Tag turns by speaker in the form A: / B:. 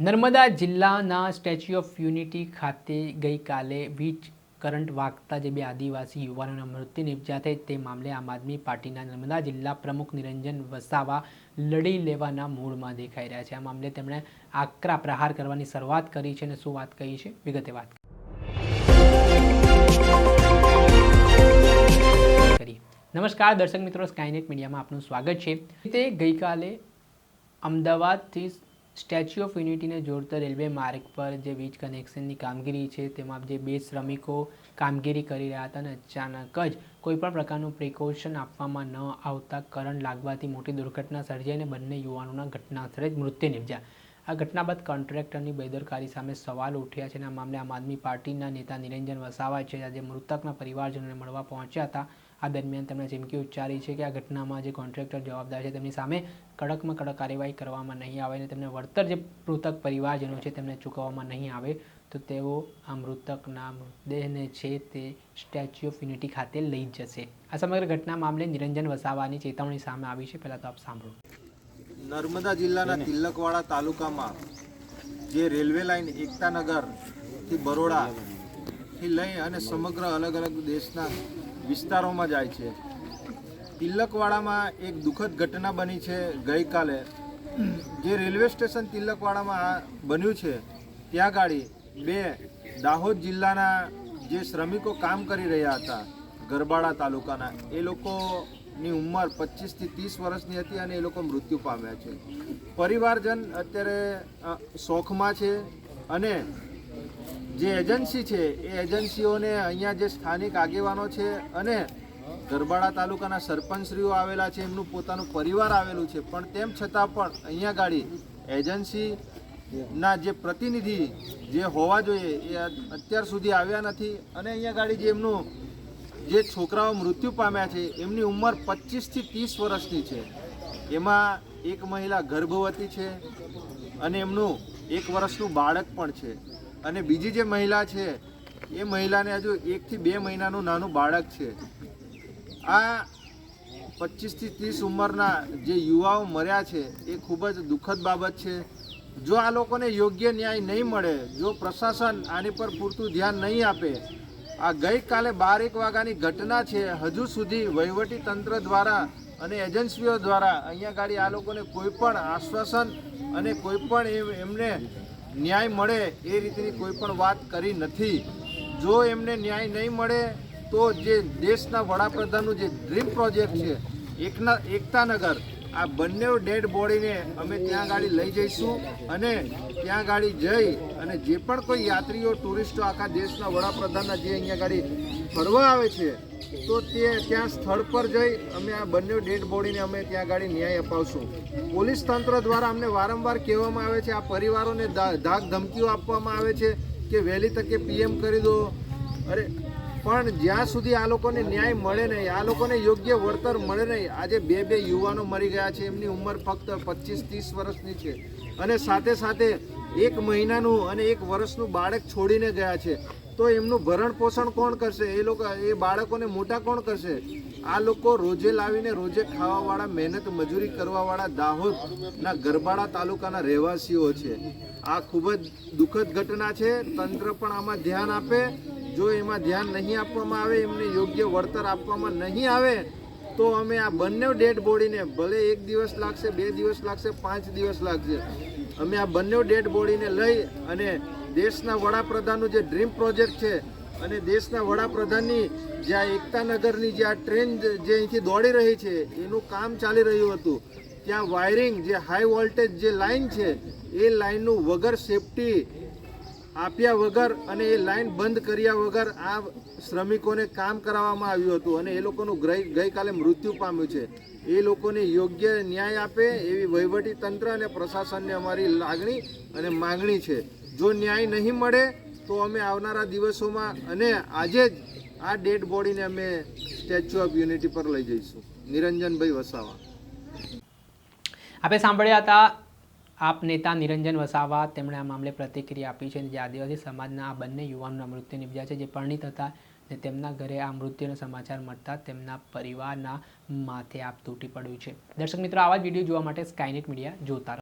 A: નર્મદા જિલ્લાના statue of unity ખાતે ગઈકાલે વીજ કરંટ વાગતા જે બે આદિવાસી યુવાનોના મૃત્યુ નિપજ્યા છે તે મામલે આમ આદમી પાર્ટીના નર્મદા જિલ્લા પ્રમુખ નિરંજન વસાવા લડી લેવાના મૂડમાં દેખાઈ રહ્યા છે. આ મામલે તેમણે આકરા પ્રહાર કરવાની શરૂઆત કરી છે અને શું વાત કહી છે વિગતે વાત નમસ્કાર, દર્શક મિત્રો સ્કાયનેટ મીડિયામાં આપનું સ્વાગત છે. તે ગઈકાલે અમદાવાદથી સ્ટેચ્યુ ઓફ યુનિટીને જોડતા રેલવે માર્ગ પર જે વીજ કનેક્શનની કામગીરી છે, તેમાં જે બે શ્રમિકો કામગીરી કરી રહ્યા હતા અને અચાનક જ કોઈપણ પ્રકારનું પ્રિકોશન આપવામાં ન આવતા કરંટ લાગવાથી મોટી દુર્ઘટના સર્જાઈ અને બંને યુવાનોના ઘટના સ્થળે જ મૃત્યુ નિપજ્યા. આ ઘટના બાદ કોન્ટ્રાક્ટરની બેદરકારી સામે સવાલ ઉઠ્યા છે અને આ મામલે આમ આદમી પાર્ટીના નેતા નિરંજન વસાવા છે, આજે મૃતકના પરિવારજનોને મળવા પહોંચ્યા હતા. આ દરમિયાન તેમણે ચીમકી ઉચ્ચારી છે કે આ ઘટનામાં જે કોન્ટ્રાક્ટર જવાબદાર છે તેમની સામે કડકમાં કડક કાર્યવાહી કરવામાં નહીં આવે અને તેમને વળતર જે મૃતક પરિવારજનો છે તેમને ચૂકવવામાં નહીં આવે તો તેઓ આ મૃતકના મૃતદેહને છે તે સ્ટેચ્યુ ઓફ યુનિટી ખાતે લઈ જશે. આ સમગ્ર ઘટના મામલે નિરંજન વસાવાની ચેતવણી સામે આવી છે. પહેલાં તો આપ સાંભળો.
B: નર્મદા જિલ્લાના તિલકવાડા તાલુકામાં જે રેલવે લાઇન એકતાનગરથી બરોડા થી લઈ અને સમગ્ર અલગ અલગ દેશના વિસ્તારોમાં જાય છે. તિલકવાડામાં એક દુઃખદ ઘટના બની છે ગઈકાલે. જે રેલવે સ્ટેશન તિલકવાડામાં બન્યું છે, ત્યાં ગાડી બે દાહોદ જિલ્લાના જે શ્રમિકો કામ કરી રહ્યા હતા, ગરબાડા તાલુકાના. એ લોકોની ઉંમર પચીસથી ત્રીસ વર્ષની હતી અને એ લોકો મૃત્યુ પામ્યા છે. પરિવારજન અત્યારે શોખમાં છે અને જે એજન્સી છે, એ એજન્સીઓને અહીંયા જે સ્થાનિક આગેવાનો છે અને ગરબાડા તાલુકાના સરપંચશ્રીઓ આવેલા છે, એમનું પોતાનું પરિવાર આવેલું છે, પણ તેમ છતાં પણ અહીંયા ગાડી એજન્સી ના જે પ્રતિનિધિ જે હોવા જોઈએ, એ અત્યાર સુધી આવ્યા નથી અને અહીંયા ગાડી જે એમનું જે છોકરાઓ મૃત્યુ પામ્યા છે, એમની ઉંમર પચીસથી ત્રીસ વર્ષની છે. એમાં એક મહિલા ગર્ભવતી છે અને એમનું એક વર્ષનું બાળક પણ છે. અને બીજી જે મહિલા છે, એ મહિલાને હજુ એકથી બે મહિનાનું નાનું બાળક છે. આ પચીસથી ત્રીસ ઉંમરના જે યુવાઓ મર્યા છે, એ ખૂબ જ દુઃખદ બાબત છે. જો આ લોકોને યોગ્ય ન્યાય નહીં મળે, જો પ્રશાસન આની પર પૂરતું ધ્યાન નહીં આપે, આ ગઈકાલે બાર એક વાગ્યાની ઘટના છે, હજુ સુધી વહીવટી તંત્ર દ્વારા અને એજન્સીઓ દ્વારા અહીંયા ગાડી આ લોકોને કોઈ પણ આશ્વાસન અને કોઈ પણ એમ- એમને ન્યાય મળે એ રીતની કોઈ પણ વાત કરી નથી. જો એમને ન્યાય નહીં મળે, તો જે દેશના વડાપ્રધાનનું જે ડ્રીમ પ્રોજેક્ટ છે, એકના એકતાનગર આ બંને ડેડ બોડીને અમે ત્યાં ગાડી લઈ જઈશું અને ત્યાં ગાડી જઈ અને જે પણ કોઈ યાત્રીઓ, ટુરિસ્ટો આખા દેશના વડાપ્રધાનના જે અહીંયા ગાડી ફરવા આવે છે, તો તે ત્યાં સ્થળ પર જઈ અમે આ બંને ડેડ બોડીને અમે ત્યાં ગાડી ન્યાય અપાવશું. પોલીસ તંત્ર દ્વારા અમને વારંવાર કહેવામાં આવે છે, આ પરિવારોને ધાક ધમકીઓ આપવામાં આવે છે કે વહેલી તકે પીએમ કરી દો. અરે પણ જ્યાં સુધી આ લોકોને ન્યાય મળે નહીં, આ લોકોને યોગ્ય વળતર મળે નહીં, આજે બે બે યુવાનો મરી ગયા છે, એમની ઉંમર ફક્ત પચીસ ત્રીસ વર્ષની છે. અને સાથે સાથે એક મહિનાનું અને એક વર્ષનું બાળક છોડીને ગયા છે. તો એમનું ભરણ પોષણ કોણ કરશે? એ લોકો, એ બાળકોને મોટા કોણ કરશે? આ લોકો રોજે લાવીને રોજે ખાવાવાળા, મહેનત મજૂરી કરવાવાળા દાહોદના ગરબાડા તાલુકાના રહેવાસીઓ છે. આ ખૂબ જ દુઃખદ ઘટના છે. તંત્ર પણ આમાં ધ્યાન આપે. જો એમાં ધ્યાન નહીં આપવામાં આવે, એમને યોગ્ય વળતર આપવામાં નહીં આવે, તો અમે આ બંને ડેડ બોડીને ભલે એક દિવસ લાગશે, બે દિવસ લાગશે, પાંચ દિવસ લાગશે, અમે આ બંને ડેડ બોડીને લઈ અને દેશના વડાપ્રધાનનું જે ડ્રીમ પ્રોજેક્ટ છે અને દેશના વડાપ્રધાનની જે આ એકતાનગરની જે આ ટ્રેન જે અહીંથી દોડી રહી છે, એનું કામ ચાલી રહ્યું હતું. ત્યાં વાયરિંગ, જે હાઈ વોલ્ટેજ જે લાઇન છે, એ લાઇનનું વગર સેફટી આપ્યા વગર અને એ લાઈન બંધ કર્યા વગર આ શ્રમિકોને કામ કરાવવામાં આવ્યું હતું અને એ લોકોનું ગઈકાલે મૃત્યુ પામ્યું છે. એ લોકોને યોગ્ય ન્યાય આપે એવી વહીવટી તંત્ર અને પ્રશાસનને અમારી લાગણી અને માંગણી છે. જો ન્યાય નહીં મળે તો અમે આવનારા દિવસોમાં અને આજે જ આ ડેડ બોડીને અમે સ્ટેચ્યુ ઓફ યુનિટી પર લઈ જઈશું. નિરંજનભાઈ વસાવા.
A: આપણે સાંભળ્યા હતા આપ નેતા નિરંજન વસાવા તેમણે આ મામલે પ્રતિક્રિયા આપી છે જે આદિવાસી સમાજના આ બંને યુવાનોના મૃત્યુ નિપજ્યા છે, જે પરિણીત હતા ને તેમના ઘરે આ મૃત્યુના સમાચાર મળતા તેમના પરિવારના માથે આપ તૂટી પડ્યું છે. દર્શક મિત્રો, આવા જ વીડિયો જોવા માટે સ્કાયનેટ મીડિયા જોતા